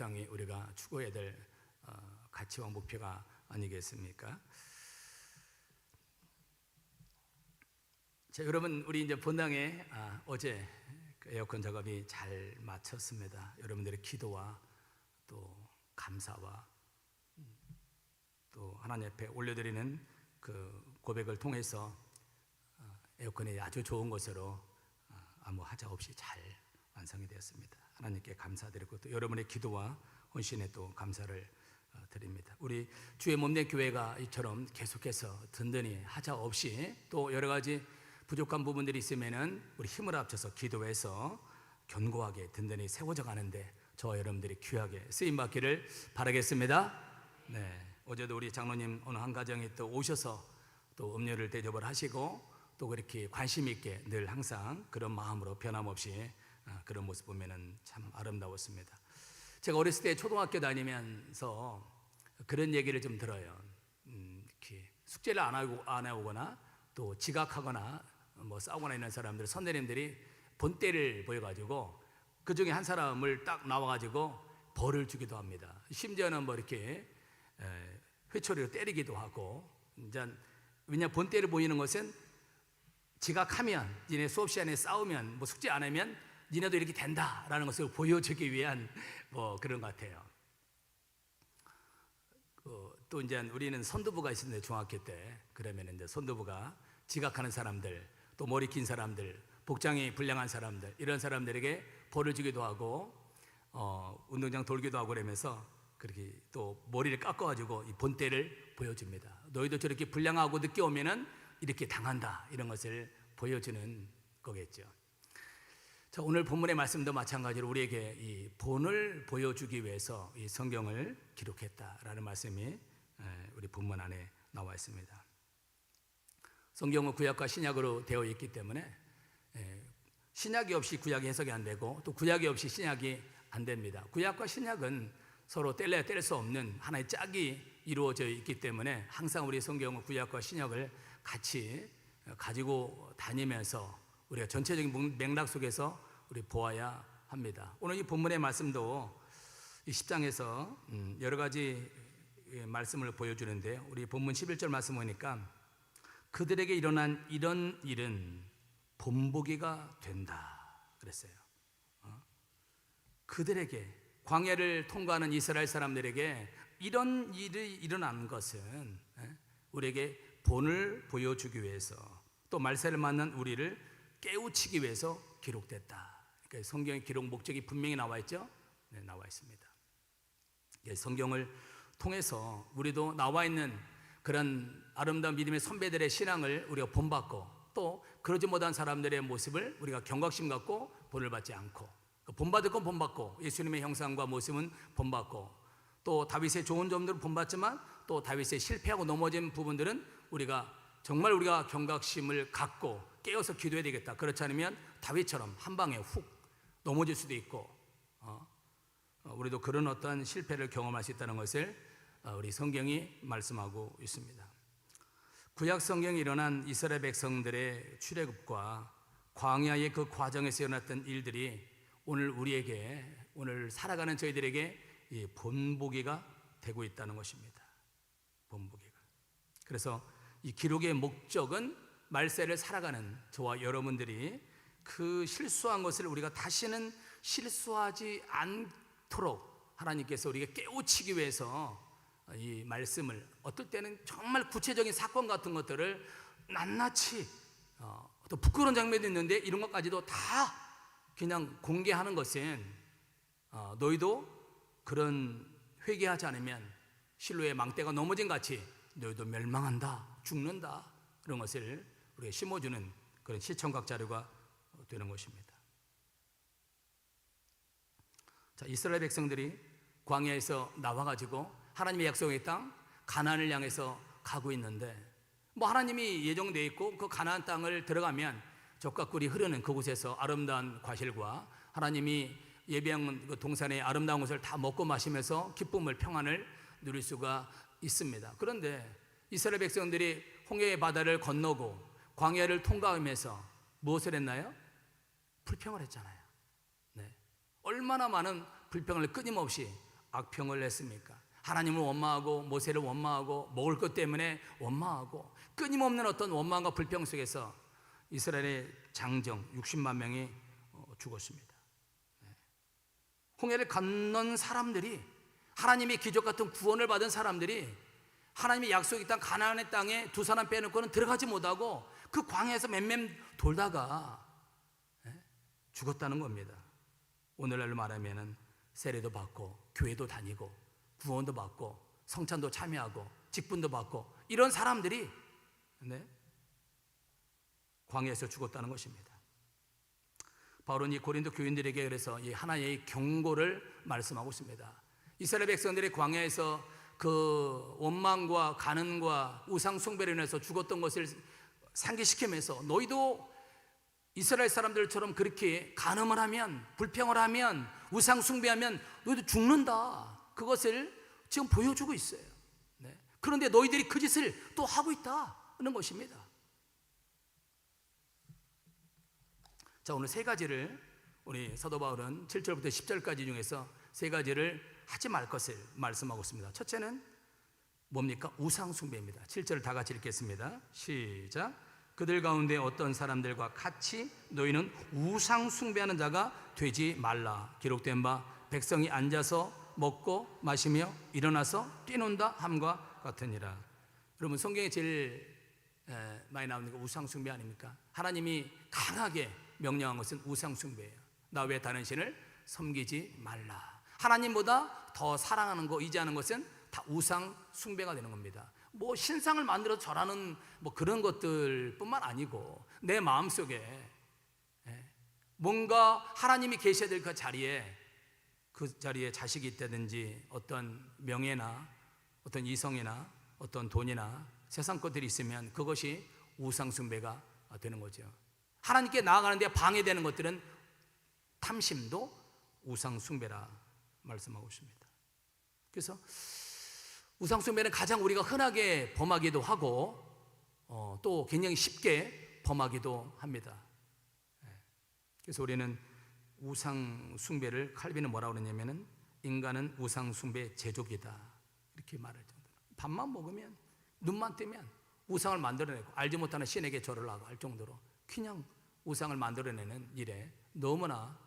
마땅히 우리가 추구해야 될 어, 가치와 목표가 아니겠습니까? 자, 여러분 우리 이제 본당에 아, 어제 그 에어컨 작업이 잘 마쳤습니다. 여러분들의 기도와 또 감사와 음, 또 하나님 앞에 올려드리는 그 고백을 통해서 어, 에어컨이 아주 좋은 것으로 어, 아무 하자 없이 잘 완성이 되었습니다. 하나님께 감사드리고 또 여러분의 기도와 헌신에 또 감사를 어, 드립니다. 우리 주의 몸된 교회가 이처럼 계속해서 든든히 하자 없이 또 여러 가지 부족한 부분들이 있으면은 우리 힘을 합쳐서 기도해서 견고하게 든든히 세워져 가는데 저와 여러분들이 귀하게 쓰임 받기를 바라겠습니다. 네. 어제도 우리 장로님 어느 한 가정에 또 오셔서 또 음료를 대접을 하시고 또 그렇게 관심 있게 늘 항상 그런 마음으로 변함없이 아, 그런 모습 보면은 참 아름다웠습니다. 제가 어렸을 때 초등학교 다니면서 그런 얘기를 좀 들어요. 음, 이렇게 숙제를 안 하고 안 해오거나 또 지각하거나 뭐 싸우거나 있는 사람들 선생님들이 본때를 보여가지고 그 중에 한 사람을 딱 나와가지고 벌을 주기도 합니다. 심지어는 뭐 이렇게 에, 회초리로 때리기도 하고 이제 왜냐 본때를 보이는 것은 지각하면 니네 수업 시간에 싸우면 뭐 숙제 안 하면 니네도 이렇게 된다라는 것을 보여주기 위한 뭐 그런 것 같아요. 그, 또 이제 우리는 선두부가 있었는데 중학교 때 그러면 이제 선두부가 지각하는 사람들 또 머리 긴 사람들 복장이 불량한 사람들 이런 사람들에게 벌을 주기도 하고 어, 운동장 돌기도 하고 그러면서 그렇게 또 머리를 깎아가지고 이 본때를 보여줍니다. 너희도 저렇게 불량하고 늦게 오면은 이렇게 당한다 이런 것을 보여주는 거겠죠. 자, 오늘 본문의 말씀도 마찬가지로 우리에게 이 본을 보여주기 위해서 이 성경을 기록했다라는 말씀이 에, 우리 본문 안에 나와 있습니다. 성경은 구약과 신약으로 되어 있기 때문에 에, 신약이 없이 구약이 해석이 안 되고 또 구약이 없이 신약이 안 됩니다. 구약과 신약은 서로 뗄래야 뗄 수 없는 하나의 짝이 이루어져 있기 때문에 항상 우리 성경은 구약과 신약을 같이 가지고 다니면서 우리가 전체적인 맥락 속에서 우리 보아야 합니다. 오늘 이 본문의 말씀도 이 10장에서 음, 여러 가지 예, 말씀을 보여주는데 우리 본문 11절 말씀 보니까 그들에게 일어난 이런 일은 본보기가 된다 그랬어요. 어? 그들에게 광야를 통과하는 이스라엘 사람들에게 이런 일이 일어난 것은 예, 우리에게 본을 보여주기 위해서 또 말세를 만난 우리를 깨우치기 위해서 기록됐다. 그러니까 성경의 기록 목적이 분명히 나와 있죠. 네, 나와 있습니다. 예, 성경을 통해서 우리도 나와 있는 그런 아름다운 믿음의 선배들의 신앙을 우리가 본받고 또 그러지 못한 사람들의 모습을 우리가 경각심 갖고 본을 받지 않고 그 본받을 건 본받고 예수님의 형상과 모습은 본받고 또 다윗의 좋은 점들은 본받지만 또 다윗의 실패하고 넘어진 부분들은 우리가 정말 우리가 경각심을 갖고 깨어서 기도해야 되겠다. 그렇지 않으면 다윗처럼 한 방에 훅 넘어질 수도 있고 어? 어, 우리도 그런 어떤 실패를 경험할 수 있다는 것을 어, 우리 성경이 말씀하고 있습니다. 구약 성경에 일어난 이스라엘 백성들의 출애굽과 광야의 그 과정에서 일어났던 일들이 오늘 우리에게 오늘 살아가는 저희들에게 이 본보기가 되고 있다는 것입니다. 본보기가. 그래서 이 기록의 목적은 말세를 살아가는 저와 여러분들이 그 실수한 것을 우리가 다시는 실수하지 않도록 하나님께서 우리가 깨우치기 위해서 이 말씀을 어떨 때는 정말 구체적인 사건 같은 것들을 낱낱이 어, 또 부끄러운 장면도 있는데 이런 것까지도 다 그냥 공개하는 것은 어, 너희도 그런 회개하지 않으면 실로의 망대가 넘어진 같이 너희도 멸망한다, 죽는다 그런 것을 우리가 심어주는 그런 시청각 자료가 되는 것입니다. 자, 이스라엘 백성들이 광야에서 나와가지고 하나님의 약속의 땅 가나안을 향해서 가고 있는데 뭐 하나님이 예정돼 있고 그 가나안 땅을 들어가면 적과 꿀이 흐르는 그곳에서 아름다운 과실과 하나님이 예비한 그 동산의 아름다운 것을 다 먹고 마시면서 기쁨을 평안을 누릴 수가 있습니다. 그런데 이스라엘 백성들이 홍해의 바다를 건너고 광야를 통과하면서 무엇을 했나요? 불평을 했잖아요. 네. 얼마나 많은 불평을 끊임없이 악평을 냈습니까? 하나님을 원망하고 모세를 원망하고 먹을 것 때문에 원망하고 끊임없는 어떤 원망과 불평 속에서 이스라엘의 장정 60만 명이 어, 죽었습니다. 네. 홍해를 건넌 사람들이 하나님의 기적 같은 구원을 받은 사람들이 하나님의 약속의 땅 가나안의 땅에 두 사람 빼놓고는 들어가지 못하고 그 광야에서 맴맴 돌다가 예, 죽었다는 겁니다. 오늘날로 말하면은 세례도 받고 교회도 다니고 구원도 받고 성찬도 참여하고 직분도 받고 이런 사람들이 네, 광야에서 죽었다는 것입니다. 바울은 이 고린도 교인들에게 그래서 이 하나의 경고를 말씀하고 있습니다. 이스라엘 백성들이 광야에서 그 원망과 가는과 우상 숭배로 인해서 죽었던 것을 상기시키면서 너희도 이스라엘 사람들처럼 그렇게 간음을 하면 불평을 하면 우상 숭배하면 너희도 죽는다. 그것을 지금 보여주고 있어요. 네. 그런데 너희들이 그 짓을 또 하고 있다는 것입니다. 자, 오늘 세 가지를 우리 사도 바울은 7절부터 10절까지 중에서 세 가지를 하지 말 것을 말씀하고 있습니다. 첫째는 뭡니까? 우상 숭배입니다. 7절을 다 같이 읽겠습니다. 시작. 그들 가운데 어떤 사람들과 같이 너희는 우상 숭배하는 자가 되지 말라. 기록된 바 백성이 앉아서 먹고 마시며 일어나서 뛰논다 함과 같으니라. 여러분 성경에 제일 에, 많이 나오는 게 우상 숭배 아닙니까? 하나님이 강하게 명령한 것은 우상 숭배예요. 나외 다른 신을 섬기지 말라. 하나님보다 더 사랑하는 거, 의지하는 것은 다 우상 숭배가 되는 겁니다. 뭐 신상을 만들어 절하는 뭐 그런 것들뿐만 아니고 내 마음 속에 예, 뭔가 하나님이 계셔야 될 그 자리에 그 자리에 자식이 있다든지 어떤 명예나 어떤 이성이나 어떤 돈이나 세상 것들이 있으면 그것이 우상 숭배가 되는 거죠. 하나님께 나아가는데 방해되는 것들은 탐심도 우상 숭배라 말씀하고 있습니다. 그래서 우상 숭배는 가장 우리가 흔하게 범하기도 하고 어, 또 굉장히 쉽게 범하기도 합니다. 예. 그래서 우리는 우상 숭배를 칼빈은 뭐라고 그러냐면은 인간은 우상 숭배 제조기다 이렇게 말할 정도로 밥만 먹으면 눈만 뜨면 우상을 만들어내고 알지 못하는 신에게 절을 하고 할 정도로 그냥 우상을 만들어내는 일에 너무나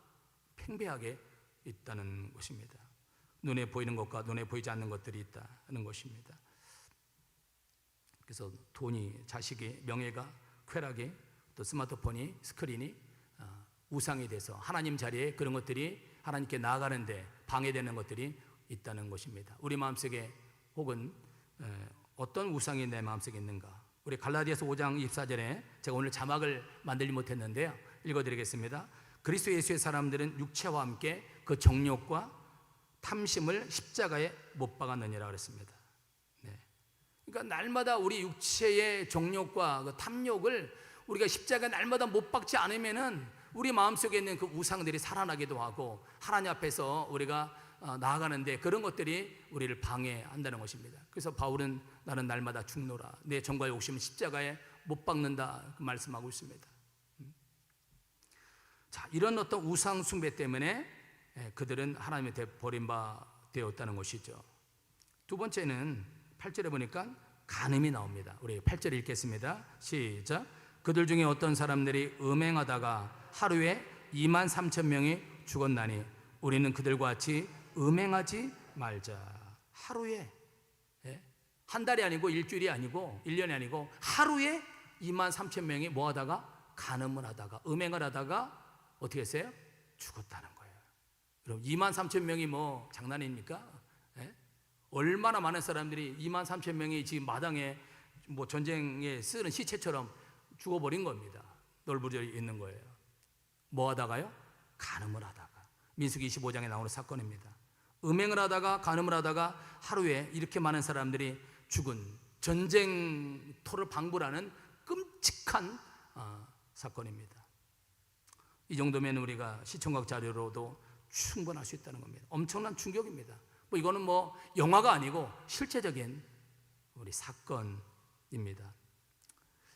팽배하게 있다는 것입니다. 눈에 보이는 것과 눈에 보이지 않는 것들이 있다는 것입니다. 그래서 돈이, 자식이, 명예가, 쾌락이, 또 스마트폰이, 스크린이 어, 우상이 돼서 하나님 자리에 그런 것들이 하나님께 나아가는데 방해되는 것들이 있다는 것입니다. 우리 마음속에 혹은 어떤 우상이 내 마음속에 있는가? 우리 갈라디아서 5장 24절에 제가 오늘 자막을 만들지 못했는데요. 읽어드리겠습니다. 그리스도 예수의 사람들은 육체와 함께 그 정욕과 탐심을 십자가에 못 박았느니라 그랬습니다. 네. 그러니까 날마다 우리 육체의 정욕과 그 탐욕을 우리가 십자가 날마다 못 박지 않으면은 우리 마음속에 있는 그 우상들이 살아나기도 하고 하나님 앞에서 우리가 어, 나아가는데 그런 것들이 우리를 방해한다는 것입니다. 그래서 바울은 나는 날마다 죽노라. 내 정과 욕심은 십자가에 못 박는다. 그 말씀하고 있습니다. 음. 자, 이런 어떤 우상 숭배 때문에 예, 그들은 하나님한테 버림바 되었다는 것이죠. 두 번째는 8절에 보니까 간음이 나옵니다. 우리 8절 읽겠습니다. 시작. 그들 중에 어떤 사람들이 음행하다가 하루에 2만 3천 명이 죽었나니 우리는 그들과 같이 음행하지 말자. 하루에 예? 한 달이 아니고 일주일이 아니고 1년이 아니고 하루에 2만 3천 명이 뭐 하다가 간음을 하다가 음행을 하다가 어떻게 했어요? 죽었다는. 여러분 2만 3천 명이 뭐 장난입니까? 예? 얼마나 많은 사람들이 2만 3천 명이 지금 마당에 뭐 전쟁에 쓰는 시체처럼 죽어버린 겁니다. 널브러져 있는 거예요. 뭐 하다가요? 간음을 하다가. 민수기 25장에 나오는 사건입니다. 음행을 하다가 간음을 하다가 하루에 이렇게 많은 사람들이 죽은 전쟁터를 방불하는 끔찍한 어, 사건입니다. 이 정도면 우리가 시청각 자료로도 충분할 수 있다는 겁니다. 엄청난 충격입니다. 뭐 이거는 뭐 영화가 아니고 실제적인 우리 사건입니다.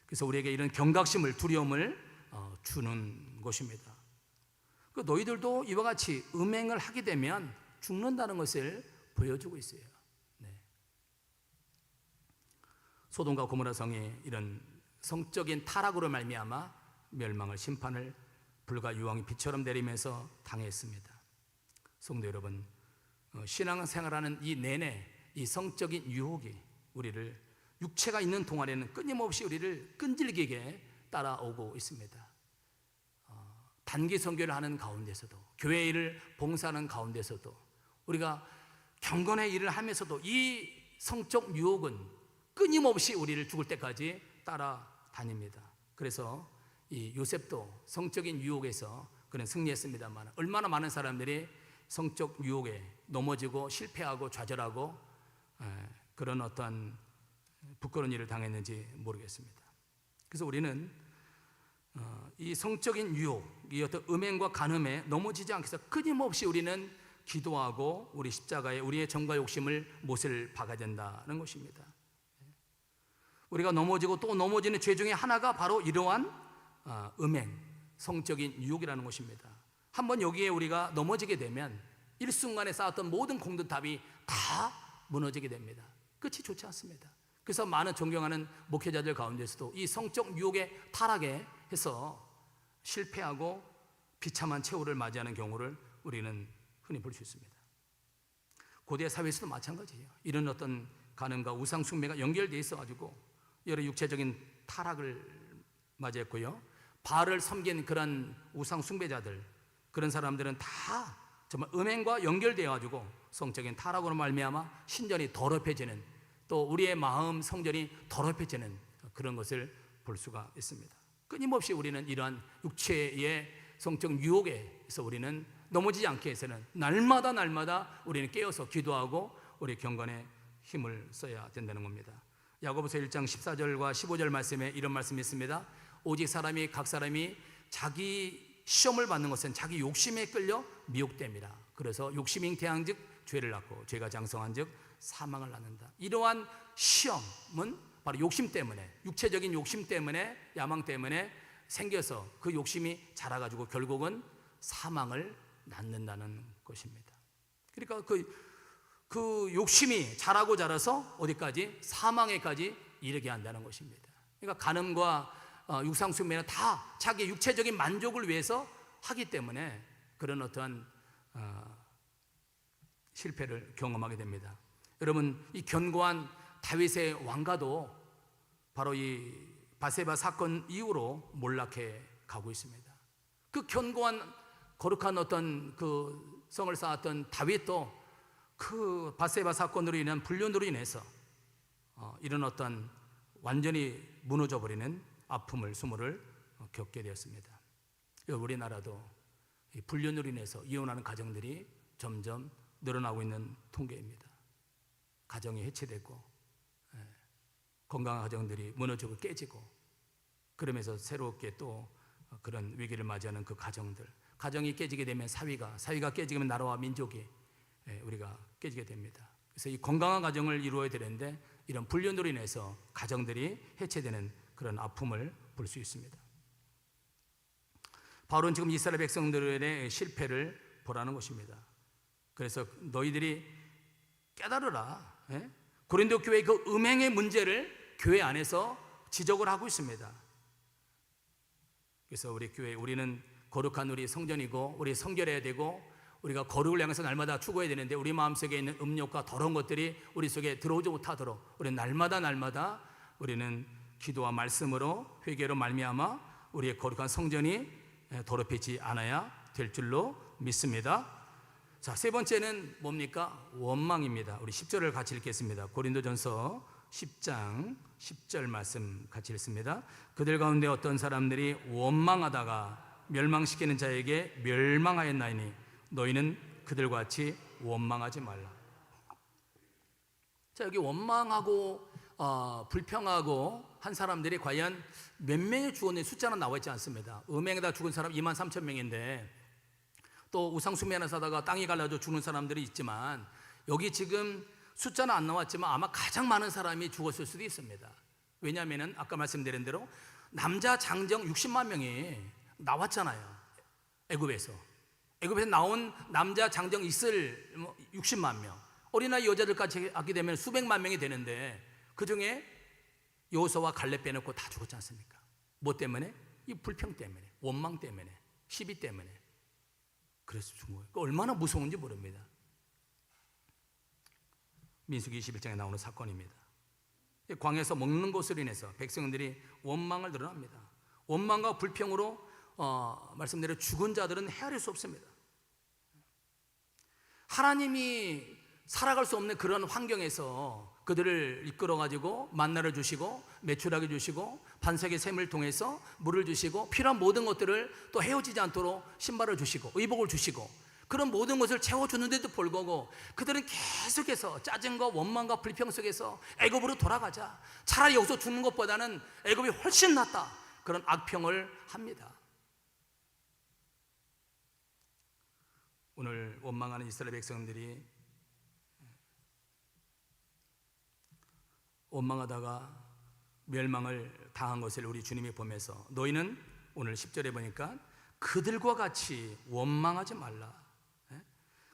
그래서 우리에게 이런 경각심을 두려움을 어, 주는 것입니다. 그 너희들도 이와 같이 음행을 하게 되면 죽는다는 것을 보여주고 있어요. 네. 소돔과 고모라 성이 이런 성적인 타락으로 말미암아 멸망을 심판을 불과 유황이 비처럼 내리면서 당했습니다. 성도 여러분, 어, 신앙생활하는 이 내내 이 성적인 유혹이 우리를 육체가 있는 동안에는 끊임없이 우리를 끈질기게 따라오고 있습니다. 어, 단기 선교를 하는 가운데서도 교회 일을 봉사하는 가운데서도 우리가 경건의 일을 하면서도 이 성적 유혹은 끊임없이 우리를 죽을 때까지 따라다닙니다. 그래서 이 요셉도 성적인 유혹에서 그는 승리했습니다만 얼마나 많은 사람들이 성적 유혹에 넘어지고 실패하고 좌절하고 에, 그런 어떤 부끄러운 일을 당했는지 모르겠습니다. 그래서 우리는 어, 이 성적인 유혹, 이 어떤 음행과 간음에 넘어지지 않기 위해서 끊임없이 우리는 기도하고 우리 십자가에 우리의 정과 욕심을 못을 박아야 된다는 것입니다. 우리가 넘어지고 또 넘어지는 죄 중에 하나가 바로 이러한 어, 음행, 성적인 유혹이라는 것입니다. 한번 여기에 우리가 넘어지게 되면 일순간에 쌓았던 모든 공든탑이 다 무너지게 됩니다. 끝이 좋지 않습니다. 그래서 많은 존경하는 목회자들 가운데서도 이 성적 유혹에 타락해 해서 실패하고 비참한 최후를 맞이하는 경우를 우리는 흔히 볼 수 있습니다. 고대 사회에서도 마찬가지예요. 이런 어떤 가능과 우상 숭배가 연결돼 있어 가지고 여러 육체적인 타락을 맞이했고요. 바알을 섬긴 그런 우상 숭배자들 그런 사람들은 다 정말 음행과 연결되어 가지고 성적인 타락으로 말미암아 신전이 더럽혀지는 또 우리의 마음 성전이 더럽혀지는 그런 것을 볼 수가 있습니다. 끊임없이 우리는 이러한 육체의 성적 유혹에서 우리는 넘어지지 않게 해서는 날마다 날마다 우리는 깨어서 기도하고 우리 경건에 힘을 써야 된다는 겁니다. 야고보서 1장 14절과 15절 말씀에 이런 말씀이 있습니다. 오직 사람이 각 사람이 자기 시험을 받는 것은 자기 욕심에 끌려 미혹됩니다. 그래서 욕심이 잉태한즉 죄를 낳고 죄가 장성한즉 사망을 낳는다. 이러한 시험은 바로 욕심 때문에 육체적인 욕심 때문에 야망 때문에 생겨서 그 욕심이 자라가지고 결국은 사망을 낳는다는 것입니다. 그러니까 그, 그 욕심이 자라고 자라서 어디까지 사망에까지 이르게 한다는 것입니다. 그러니까 간음과 어, 육상수매는 다 자기 육체적인 만족을 위해서 하기 때문에 그런 어떠한 어, 실패를 경험하게 됩니다. 여러분 이 견고한 다윗의 왕가도 바로 이 바세바 사건 이후로 몰락해 가고 있습니다. 그 견고한 거룩한 어떤 그 성을 쌓았던 다윗도 그 바세바 사건으로 인한 불륜으로 인해서 어, 이런 어떤 완전히 무너져 버리는 아픔을 수모를 겪게 되었습니다. 우리나라도 이 불륜으로 인해서 이혼하는 가정들이 점점 늘어나고 있는 통계입니다. 가정이 해체되고 예, 건강한 가정들이 무너지고 깨지고 그러면서 새롭게 또 그런 위기를 맞이하는 그 가정들 가정이 깨지게 되면 사위가 깨지게 되면 나라와 민족이 예, 우리가 깨지게 됩니다. 그래서 이 건강한 가정을 이루어야 되는데 이런 불륜으로 인해서 가정들이 해체되는 그런 아픔을 볼 수 있습니다. 바울은 지금 이스라엘 백성들의 실패를 보라는 것입니다. 그래서 너희들이 깨달으라. 예? 고린도 교회 그 음행의 문제를 교회 안에서 지적을 하고 있습니다. 그래서 우리 교회 우리는 거룩한 우리 성전이고 우리 성결해야 되고 우리가 거룩을 향해서 날마다 추구해야 되는데 우리 마음속에 있는 음욕과 더러운 것들이 우리 속에 들어오지 못하도록 우리는 날마다 날마다 우리는 기도와 말씀으로 회개로 말미암아 우리의 거룩한 성전이 더럽히지 않아야 될 줄로 믿습니다. 자, 세 번째는 뭡니까? 원망입니다. 우리 10절을 같이 읽겠습니다. 고린도전서 10장 10절 말씀 같이 읽습니다. 그들 가운데 어떤 사람들이 원망하다가 멸망시키는 자에게 멸망하였나이니 너희는 그들과 같이 원망하지 말라. 자, 여기 원망하고 어, 불평하고 한 사람들이 과연 몇 명의 죽었는 숫자는 나와 있지 않습니다. 음행에다 죽은 사람 2만 3천 명인데 또 우상숭배 하나 사다가 땅이 갈라져 죽는 사람들이 있지만 여기 지금 숫자는 안 나왔지만 아마 가장 많은 사람이 죽었을 수도 있습니다. 왜냐하면 아까 말씀드린 대로 남자 장정 60만 명이 나왔잖아요. 애굽에서. 애굽에서 나온 남자 장정 있을 60만 뭐 명. 어린아이 여자들까지 하게 되면 수백만 명이 되는데 그 중에 요소와 갈렙 빼놓고 다 죽었지 않습니까? 뭐 때문에? 이 불평 때문에, 원망 때문에, 시비 때문에. 그래서 죽은 거예요. 그 얼마나 무서운지 모릅니다. 민수기 21장에 나오는 사건입니다. 이 광야에서 먹는 것으로 인해서 백성들이 원망을 드러납니다. 원망과 불평으로 어, 말씀대로 죽은 자들은 헤아릴 수 없습니다. 하나님이 살아갈 수 없는 그런 환경에서 그들을 이끌어 가지고 만나를 주시고 매출하게 주시고 반석의 샘을 통해서 물을 주시고 필요한 모든 것들을 또 헤어지지 않도록 신발을 주시고 의복을 주시고 그런 모든 것을 채워주는데도 불구하고 그들은 계속해서 짜증과 원망과 불평 속에서 애굽으로 돌아가자 차라리 여기서 죽는 것보다는 애굽이 훨씬 낫다 그런 악평을 합니다. 오늘 원망하는 이스라엘 백성들이 원망하다가 멸망을 당한 것을 우리 주님이 보면서 너희는 오늘 10절에 보니까 그들과 같이 원망하지 말라. 예?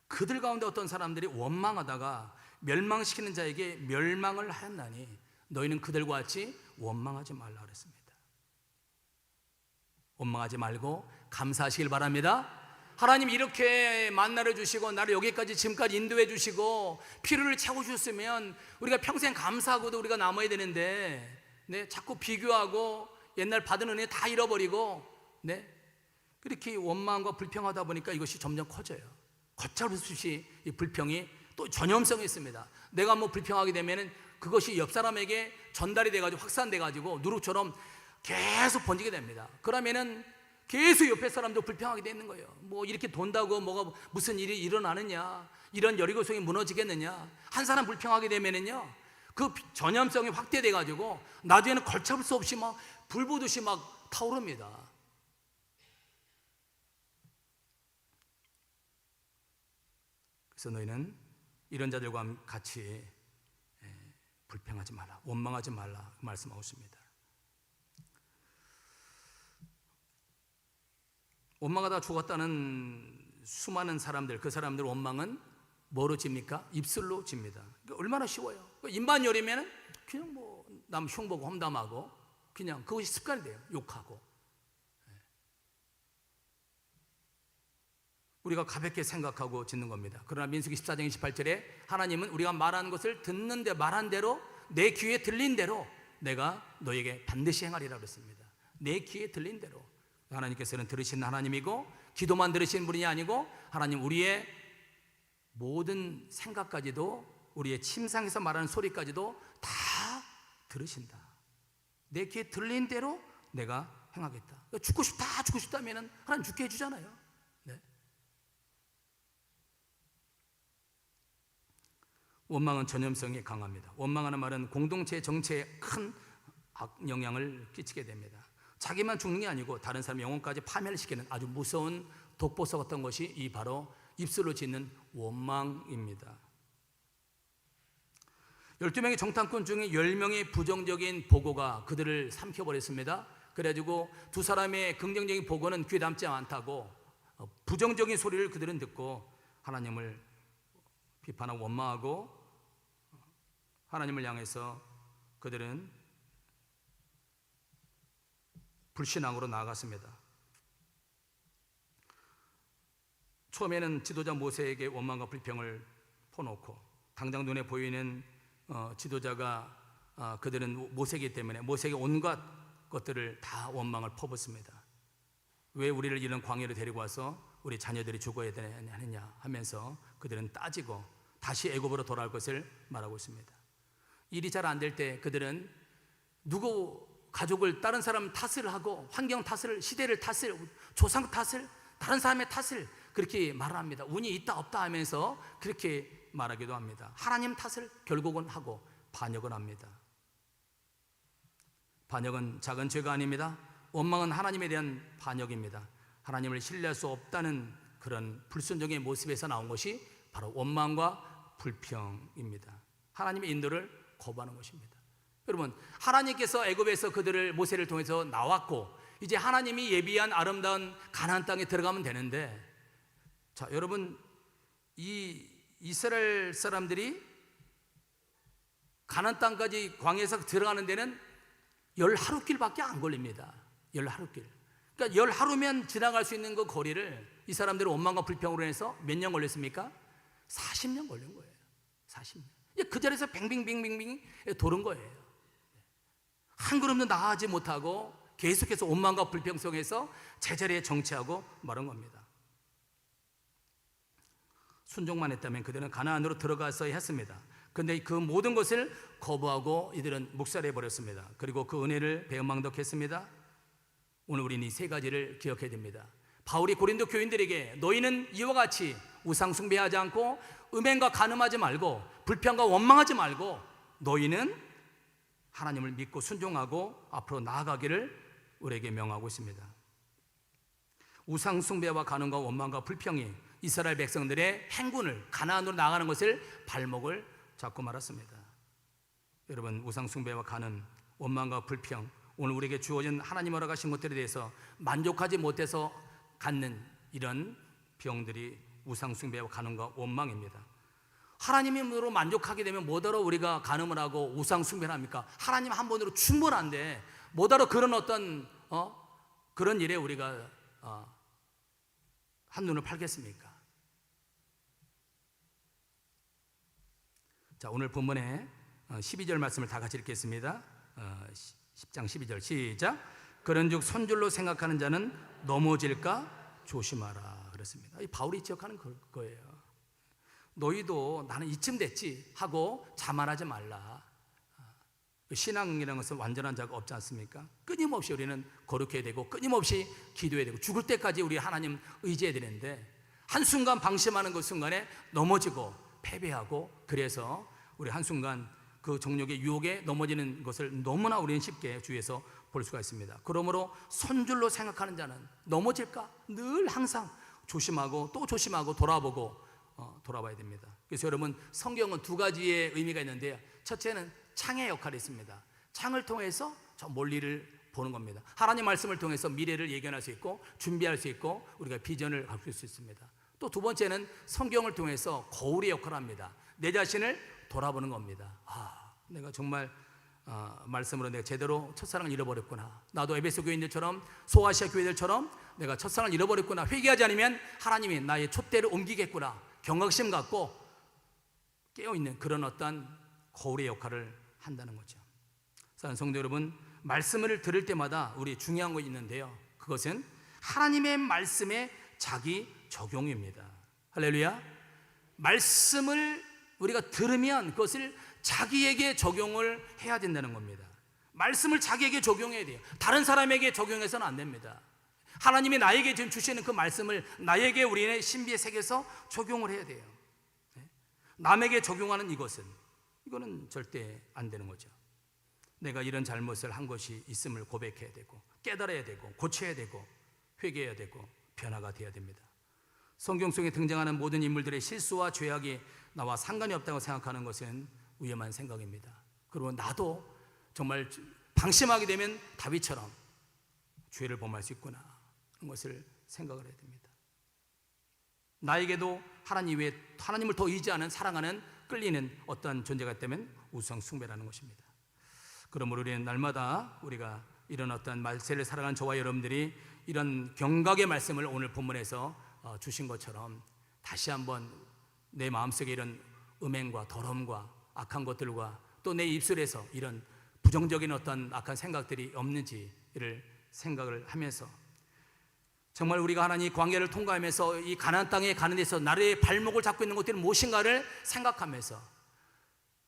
그들 가운데 어떤 사람들이 원망하다가 멸망시키는 자에게 멸망을 하였나니 너희는 그들과 같이 원망하지 말라 그랬습니다. 원망하지 말고 감사하시길 바랍니다. 하나님 이렇게 만나를 주시고 나를 여기까지 지금까지 인도해 주시고 필요를 채워 주셨으면 우리가 평생 감사하고도 우리가 남아야 되는데 네, 자꾸 비교하고 옛날 받은 은혜 다 잃어버리고 네, 그렇게 원망과 불평하다 보니까 이것이 점점 커져요. 걷잡을수없이 이 불평이 또 전염성이 있습니다. 내가 뭐 불평하게 되면은 그것이 옆 사람에게 전달이 돼가지고 확산돼가지고 누룩처럼 계속 번지게 됩니다. 그러면은 계속 옆에 사람도 불평하게 되는 거예요. 뭐 이렇게 돈다고 뭐가 무슨 일이 일어나느냐, 이런 여리고성이 무너지겠느냐. 한 사람 불평하게 되면은요, 그 전염성이 확대돼 가지고 나중에는 걸잡을 수 없이 막 불보듯이 막 타오릅니다. 그래서 너희는 이런 자들과 같이 예, 불평하지 말라, 원망하지 말라 그 말씀하고 있습니다. 원망하다 죽었다는 수많은 사람들, 그 사람들 원망은 뭐로 집니까? 입술로 집니다. 그러니까 얼마나 쉬워요. 입만 열리면 그냥 뭐 남 흉 보고 험담하고 그냥 그것이 습관이 돼요. 욕하고. 예. 우리가 가볍게 생각하고 짓는 겁니다. 그러나 민수기 14장 28절에 하나님은 우리가 말하는 것을 듣는데 말한 대로 내 귀에 들린 대로 내가 너에게 반드시 행하리라 그랬습니다. 내 귀에 들린 대로. 하나님께서는 들으시는 하나님이고 기도만 들으시는 분이 아니고 하나님 우리의 모든 생각까지도 우리의 침상에서 말하는 소리까지도 다 들으신다. 내 귀에 들린 대로 내가 행하겠다. 그러니까 죽고 싶다, 죽고 싶다면은 하나님 죽게 해주잖아요. 네. 원망은 전염성이 강합니다. 원망하는 말은 공동체 정체에 큰 악영향을 끼치게 됩니다. 자기만 죽는 게 아니고 다른 사람 영혼까지 파멸 시키는 아주 무서운 독보서 같은 것이 이 바로 입술로 짓는 원망입니다. 12명의 정탐꾼 중에 10명의 부정적인 보고가 그들을 삼켜버렸습니다. 그래가지고 두 사람의 긍정적인 보고는 귀에 담지 않다고 어, 부정적인 소리를 그들은 듣고 하나님을 비판하고 원망하고 하나님을 향해서 그들은 불신앙으로 나아갔습니다. 처음에는 지도자 모세에게 원망과 불평을 퍼놓고 당장 눈에 보이는 어, 지도자가 어, 그들은 모세이기 때문에 모세에게 온갖 것들을 다 원망을 퍼붓습니다. 왜 우리를 이런 광야로 데리고 와서 우리 자녀들이 죽어야 되느냐 하면서 그들은 따지고 다시 애굽으로 돌아올 것을 말하고 있습니다. 일이 잘 안 될 때 그들은 누구 가족을 다른 사람 탓을 하고 환경 탓을 시대를 탓을 조상 탓을 다른 사람의 탓을 그렇게 말을 합니다. 운이 있다 없다 하면서 그렇게 말하기도 합니다. 하나님 탓을 결국은 하고 반역을 합니다. 반역은 작은 죄가 아닙니다. 원망은 하나님에 대한 반역입니다. 하나님을 신뢰할 수 없다는 그런 불순종의 모습에서 나온 것이 바로 원망과 불평입니다. 하나님의 인도를 거부하는 것입니다. 여러분, 하나님께서 애굽에서 그들을 모세를 통해서 나왔고 이제 하나님이 예비한 아름다운 가나안 땅에 들어가면 되는데 자, 여러분 이 이스라엘 사람들이 가나안 땅까지 광야에서 들어가는 데는 열 하루길밖에 안 걸립니다. 열 하루길. 그러니까 열 하루면 지나갈 수 있는 그 거리를 이 사람들은 원망과 불평으로 해서 몇 년 걸렸습니까? 40년 걸린 거예요. 40년. 그 자리에서 뱅빙빙빙빙 도는 거예요. 한 걸음도 나아가지 못하고 계속해서 원망과 불평 속에서 제자리에 정치하고 마른 겁니다. 순종만 했다면 그들은 가나안으로 들어가서 했습니다. 근데 그 모든 것을 거부하고 이들은 묵살해 버렸습니다. 그리고 그 은혜를 배은망덕했습니다. 오늘 우리는 이 세 가지를 기억해야 됩니다. 바울이 고린도 교인들에게 너희는 이와 같이 우상 숭배하지 않고 음행과 간음하지 말고 불평과 원망하지 말고 너희는 하나님을 믿고 순종하고 앞으로 나아가기를 우리에게 명하고 있습니다. 우상 숭배와 간음과 원망과 불평이 이스라엘 백성들의 행군을 가나안으로 나가는 것을 발목을 잡고 말았습니다. 여러분 우상 숭배와 간음, 원망과 불평 오늘 우리에게 주어진 하나님 허락하신 것들에 대해서 만족하지 못해서 갖는 이런 병들이 우상 숭배와 간음과 원망입니다. 하나님으로 만족하게 되면 뭐더러 우리가 간음을 하고 우상 숭배를 합니까? 하나님 한 번으로 충분한데 뭐더러 그런 어떤 어? 그런 일에 우리가 어, 한 눈을 팔겠습니까? 자 오늘 본문에 12절 말씀을 다 같이 읽겠습니다. 어, 10장 12절 시작. 그런즉 손줄로 생각하는 자는 넘어질까 조심하라 그랬습니다. 이 바울이 지적하는 거- 거예요. 너희도 나는 이쯤 됐지 하고 자만하지 말라. 그 신앙이라는 것은 완전한 자가 없지 않습니까? 끊임없이 우리는 거룩해야 되고 끊임없이 기도해야 되고 죽을 때까지 우리 하나님 의지해야 되는데 한순간 방심하는 그 순간에 넘어지고 패배하고 그래서 우리 한순간 그 정욕의 유혹에 넘어지는 것을 너무나 우리는 쉽게 주위에서 볼 수가 있습니다. 그러므로 손줄로 생각하는 자는 넘어질까 늘 항상 조심하고 또 조심하고 돌아보고 어, 돌아봐야 됩니다. 그래서 여러분 성경은 두 가지의 의미가 있는데요. 첫째는 창의 역할이 있습니다. 창을 통해서 저 멀리를 보는 겁니다. 하나님 말씀을 통해서 미래를 예견할 수 있고 준비할 수 있고 우리가 비전을 갖출 수 있습니다. 또 두 번째는 성경을 통해서 거울의 역할을 합니다. 내 자신을 돌아보는 겁니다. 아, 내가 정말 아, 말씀으로 내가 제대로 첫사랑을 잃어버렸구나. 나도 에베소 교인들처럼 소아시아 교회들처럼 내가 첫사랑을 잃어버렸구나. 회개하지 않으면 하나님이 나의 촛대를 옮기겠구나. 경각심 갖고 깨어 있는 그런 어떤 거울의 역할을 한다는 거죠. 사랑하는 성도 여러분, 말씀을 들을 때마다 우리 중요한 거 있는데요. 그것은 하나님의 말씀의 자기 적용입니다. 할렐루야. 말씀을 우리가 들으면 그것을 자기에게 적용을 해야 된다는 겁니다. 말씀을 자기에게 적용해야 돼요. 다른 사람에게 적용해서는 안 됩니다. 하나님이 나에게 지금 주시는 그 말씀을 나에게 우리의 신비의 세계에서 적용을 해야 돼요. 네? 남에게 적용하는 이것은 이거는 절대 안 되는 거죠. 내가 이런 잘못을 한 것이 있음을 고백해야 되고 깨달아야 되고 고쳐야 되고 회개해야 되고 변화가 되어야 됩니다. 성경 속에 등장하는 모든 인물들의 실수와 죄악이 나와 상관이 없다고 생각하는 것은 위험한 생각입니다. 그리고 나도 정말 방심하게 되면 다윗처럼 죄를 범할 수 있구나 것을 생각을 해야 됩니다. 나에게도 하나님 외에 하나님을 더 의지하는 사랑하는 끌리는 어떤 존재가 있다면 우상 숭배라는 것입니다. 그러므로 우리는 날마다 우리가 이런 어떤 말세를 살아가는 저와 여러분들이 이런 경각의 말씀을 오늘 본문에서 어, 주신 것처럼 다시 한번 내 마음속에 이런 음행과 더러움과 악한 것들과 또 내 입술에서 이런 부정적인 어떤 악한 생각들이 없는지를 생각을 하면서 정말 우리가 하나님 광야를 통과하면서 이 가나안 땅에 가는 데서 나의 발목을 잡고 있는 것들이 무엇인가를 생각하면서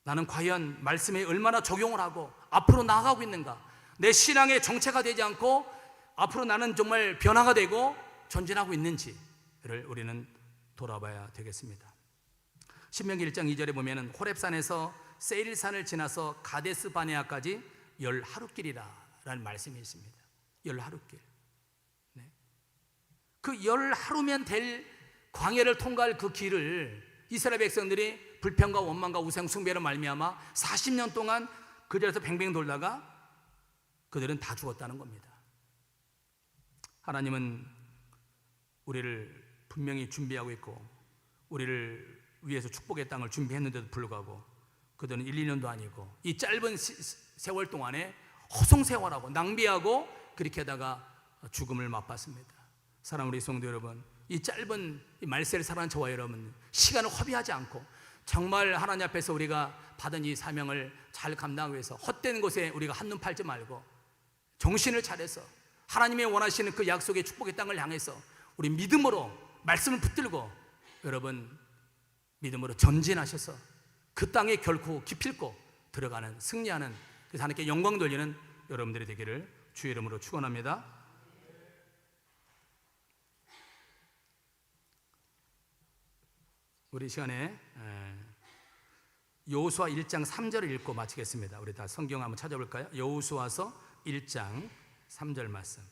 나는 과연 말씀에 얼마나 적용을 하고 앞으로 나아가고 있는가? 내 신앙의 정체가 되지 않고 앞으로 나는 정말 변화가 되고 전진하고 있는지를 우리는 돌아봐야 되겠습니다. 신명기 1장 2절에 보면은 호렙산에서 세일산을 지나서 가데스 바네아까지 열 하루 길이라라는 말씀이 있습니다. 열 하루 길. 네. 그열 하루면 될 광야를 통과할 그 길을 이스라엘 백성들이 불평과 원망과 우상 숭배로 말미암아 40년 동안 그 자리에서 뱅뱅 돌다가 그들은 다 죽었다는 겁니다. 하나님은 우리를 분명히 준비하고 있고 우리를 위해서 축복의 땅을 준비했는데도 불구하고 그들은 1, 2년도 아니고 이 짧은 시- 세월 동안에 허송세월하고 낭비하고 그렇게 하다가 죽음을 맛봤습니다. 사랑 우리 성도 여러분, 이 짧은 이 말세를 살아가는 저와 여러분 시간을 허비하지 않고 정말 하나님 앞에서 우리가 받은 이 사명을 잘 감당하기 위해서 헛된 곳에 우리가 한눈 팔지 말고 정신을 차려서 하나님의 원하시는 그 약속의 축복의 땅을 향해서 우리 믿음으로 말씀을 붙들고 여러분 믿음으로 전진하셔서 그 땅에 결코 기필코 들어가는 승리하는 그래서 하나님께 영광 돌리는 여러분들이 되기를 주의 이름으로 축원합니다. 우리 시간에 여호수아 1장 3절을 읽고 마치겠습니다. 우리 다 성경 한번 찾아볼까요? 여호수아서 1장 3절 말씀.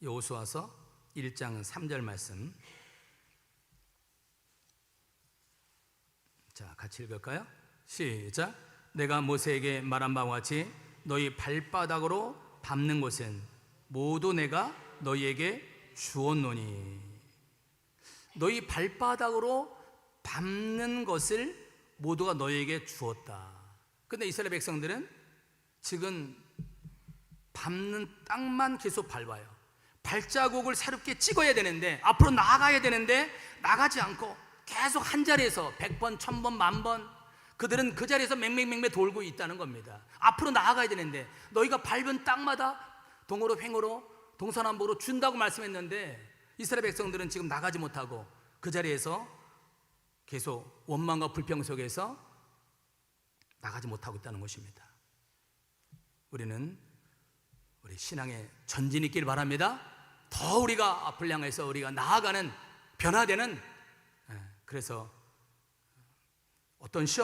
여호수아서 1장 3절 말씀. 자, 같이 읽을까요? 시작. 내가 모세에게 말한 바와 같이 너희 발바닥으로 밟는 곳은 모두 내가 너희에게 주었노니 너희 발바닥으로 밟는 것을 모두가 너희에게 주었다. 근데 이스라엘 백성들은 지금 밟는 땅만 계속 밟아요. 발자국을 새롭게 찍어야 되는데 앞으로 나아가야 되는데 나가지 않고 계속 한 자리에서 100번, 1000번, 만번 그들은 그 자리에서 맹맹맹맹 돌고 있다는 겁니다. 앞으로 나아가야 되는데 너희가 밟은 땅마다 동으로 횡으로 동서남북으로 준다고 말씀했는데 이스라엘 백성들은 지금 나가지 못하고 그 자리에서 계속 원망과 불평 속에서 나가지 못하고 있다는 것입니다. 우리는 우리 신앙의 전진이 있길 바랍니다. 더 우리가 앞을 향해서 우리가 나아가는 변화되는 예, 그래서 어떤 시험